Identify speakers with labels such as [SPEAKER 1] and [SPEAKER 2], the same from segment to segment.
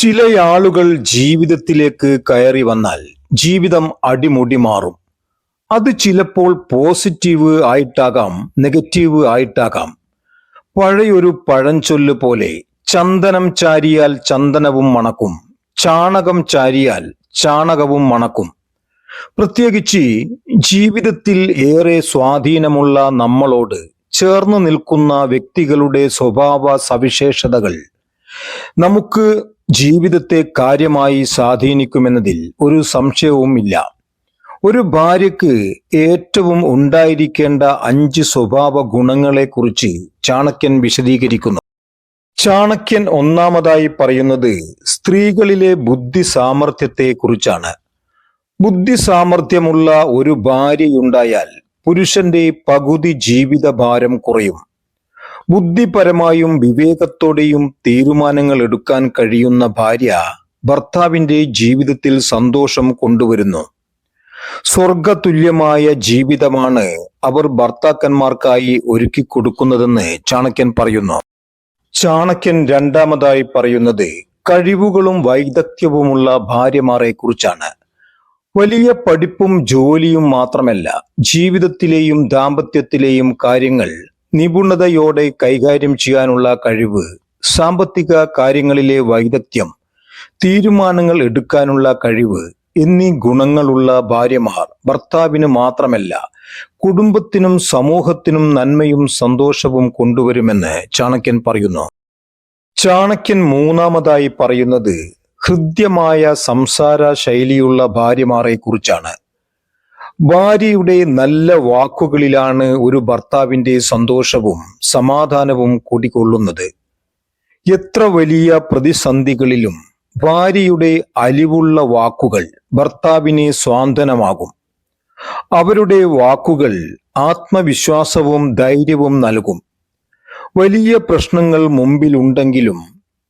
[SPEAKER 1] ചില ആളുകൾ ജീവിതത്തിലേക്ക് കയറി വന്നാൽ ജീവിതം അടിമുടി മാറും. അത് ചിലപ്പോൾ പോസിറ്റീവ് ആയിട്ടാകാം നെഗറ്റീവ് ആയിട്ടാകാം. പഴയൊരു പഴഞ്ചൊല്ല് പോലെ ചന്ദനം ചാരിയാൽ ചന്ദനവും മണക്കും ചാണകം ചാരിയാൽ ചാണകവും മണക്കും. പ്രത്യേകിച്ച് ജീവിതത്തിൽ ഏറെ സ്വാധീനമുള്ള നമ്മളോട് ചേർന്ന് നിൽക്കുന്ന വ്യക്തികളുടെ സ്വഭാവ സവിശേഷതകൾ നമുക്ക് ജീവിതത്തെ കാര്യമായി സ്വാധീനിക്കുമെന്നതിൽ ഒരു സംശയവും ഇല്ല. ഒരു ഭാര്യക്ക് ഏറ്റവും ഉണ്ടായിരിക്കേണ്ട അഞ്ച് സ്വഭാവ ഗുണങ്ങളെ കുറിച്ച് ചാണക്യൻ വിശദീകരിക്കുന്നു. ചാണക്യൻ ഒന്നാമതായി പറയുന്നത് സ്ത്രീകളിലെ ബുദ്ധി സാമർഥ്യത്തെ കുറിച്ചാണ് ബുദ്ധി സാമർഥ്യമുള്ള ഒരു ഭാര്യയുണ്ടായാൽ പുരുഷന്റെ പകുതി ജീവിതഭാരം കുറയും. ബുദ്ധിപരമായും വിവേകത്തോടെയും തീരുമാനങ്ങൾ എടുക്കാൻ കഴിയുന്ന ഭാര്യ ഭർത്താവിന്റെ ജീവിതത്തിൽ സന്തോഷം കൊണ്ടുവരുന്നു. സ്വർഗതുല്യമായ ജീവിതമാണ് അവർ ഭർത്താക്കന്മാർക്കായി ഒരുക്കി കൊടുക്കുന്നതെന്ന് ചാണക്യൻ പറയുന്നു. ചാണക്യൻ രണ്ടാമതായി പറയുന്നത് കഴിവുകളും വൈദഗ്ധ്യവുമുള്ള ഭാര്യമാരെ കുറിച്ചാണ്. വലിയ പഠിപ്പും ജോലിയും മാത്രമല്ല ജീവിതത്തിലെയും ദാമ്പത്യത്തിലെയും കാര്യങ്ങൾ നിപുണതയോടെ കൈകാര്യം ചെയ്യാനുള്ള കഴിവ് സാമ്പത്തിക കാര്യങ്ങളിലെ വൈദഗ്ധ്യം തീരുമാനങ്ങൾ എടുക്കാനുള്ള കഴിവ് എന്നീ ഗുണങ്ങളുള്ള ഭാര്യമാർ ഭർത്താവിന് മാത്രമല്ല കുടുംബത്തിനും സമൂഹത്തിനും നന്മയും സന്തോഷവും കൊണ്ടുവരുമെന്ന് ചാണക്യൻ പറയുന്നു. ചാണക്യൻ മൂന്നാമതായി പറയുന്നത് ഹൃദ്യമായ സംസാര ശൈലിയുള്ള ഭാര്യമാരെ കുറിച്ചാണ്. ഭാര്യയുടെ നല്ല വാക്കുകളിലാണ് ഒരു ഭർത്താവിന്റെ സന്തോഷവും സമാധാനവും കൂടിക്കൊള്ളുന്നത്. എത്ര വലിയ പ്രതിസന്ധികളിലും ഭാര്യയുടെ അലിവുള്ള വാക്കുകൾ ഭർത്താവിനെ സ്വാന്തനമാകും. അവരുടെ വാക്കുകൾ ആത്മവിശ്വാസവും ധൈര്യവും നൽകും. വലിയ പ്രശ്നങ്ങൾ മുമ്പിലുണ്ടെങ്കിലും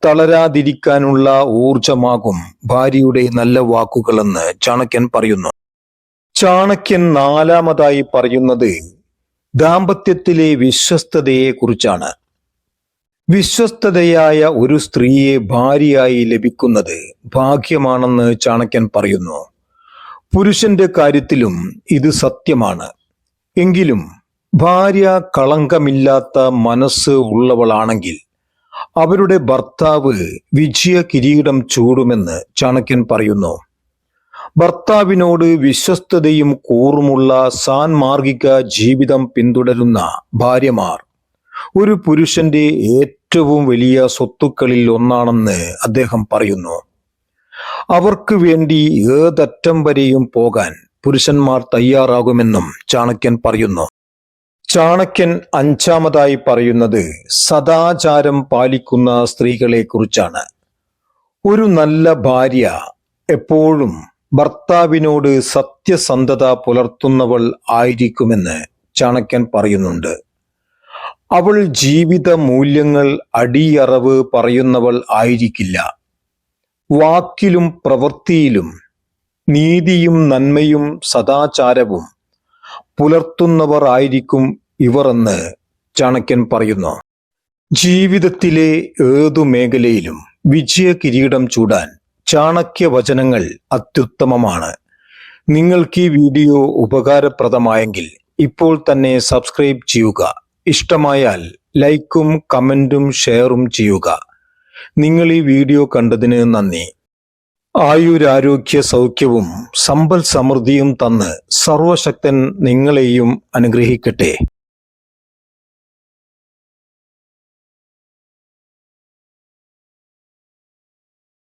[SPEAKER 1] തളരാതിരിക്കാനുള്ള ഊർജമാകും ഭാര്യയുടെ നല്ല വാക്കുകളെന്ന് ചാണക്യൻ പറയുന്നു. ചാണക്യൻ നാലാമതായി പറയുന്നത് ദാമ്പത്യത്തിലെ വിശ്വസ്തതയെ കുറിച്ചാണ് വിശ്വസ്തതയായ ഒരു സ്ത്രീയെ ഭാര്യയായി ലഭിക്കുന്നത് ഭാഗ്യമാണെന്ന് ചാണക്യൻ പറയുന്നു. പുരുഷന്റെ കാര്യത്തിലും ഇത് സത്യമാണ്. എങ്കിലും ഭാര്യ കളങ്കമില്ലാത്ത മനസ്സ് ഉള്ളവളാണെങ്കിൽ അവരുടെ ഭർത്താവ് വിജയ കിരീടം ചൂടുമെന്ന് ചാണക്യൻ പറയുന്നു. ഭർത്താവിനോട് വിശ്വസ്തതയും കൂറുമുള്ള സാൻമാർഗിക ജീവിതം പിന്തുടരുന്ന ഭാര്യമാർ. ഒരു പുരുഷന്റെ ഏറ്റവും വലിയ സ്വത്തുക്കളിൽ ഒന്നാണെന്ന് അദ്ദേഹം പറയുന്നു. അവർക്ക് വേണ്ടി ഏതറ്റം വരെയും പോകാൻ പുരുഷന്മാർ തയ്യാറാകുമെന്നും ചാണക്യൻ പറയുന്നു. ചാണക്യൻ അഞ്ചാമതായി പറയുന്നത് സദാചാരം പാലിക്കുന്ന സ്ത്രീകളെ കുറിച്ചാണ് ഒരു നല്ല ഭാര്യ എപ്പോഴും ഭർത്താവിനോട് സത്യസന്ധത പുലർത്തുന്നവൾ ആയിരിക്കുമെന്ന് ചാണക്യൻ പറയുന്നുണ്ട്. അവൾ ജീവിത മൂല്യങ്ങൾ അടിയറവ് പറയുന്നവൾ ആയിരിക്കില്ല. വാക്കിലും പ്രവൃത്തിയിലും നീതിയും നന്മയും സദാചാരവും പുലർത്തുന്നവർ ആയിരിക്കും ഇവർ എന്ന് ചാണക്യൻ പറയുന്നു. ജീവിതത്തിലെ ഏതു മേഖലയിലും വിജയ കിരീടം ചൂടാൻ ചാണക്യ വചനങ്ങൾ അത്യുത്തമമാണ്. നിങ്ങൾക്ക് ഈ വീഡിയോ ഉപകാരപ്രദമായെങ്കിൽ ഇപ്പോൾ തന്നെ സബ്സ്ക്രൈബ് ചെയ്യുക. ഇഷ്ടമായാൽ ലൈക്കും കമന്റും ഷെയറും ചെയ്യുക. നിങ്ങൾ ഈ വീഡിയോ കണ്ടതിന് നന്ദി. ആയുരാരോഗ്യ സൗഖ്യവും സമ്പൽ സമൃദ്ധിയും തന്ന് സർവശക്തൻ നിങ്ങളെയും അനുഗ്രഹിക്കട്ടെ.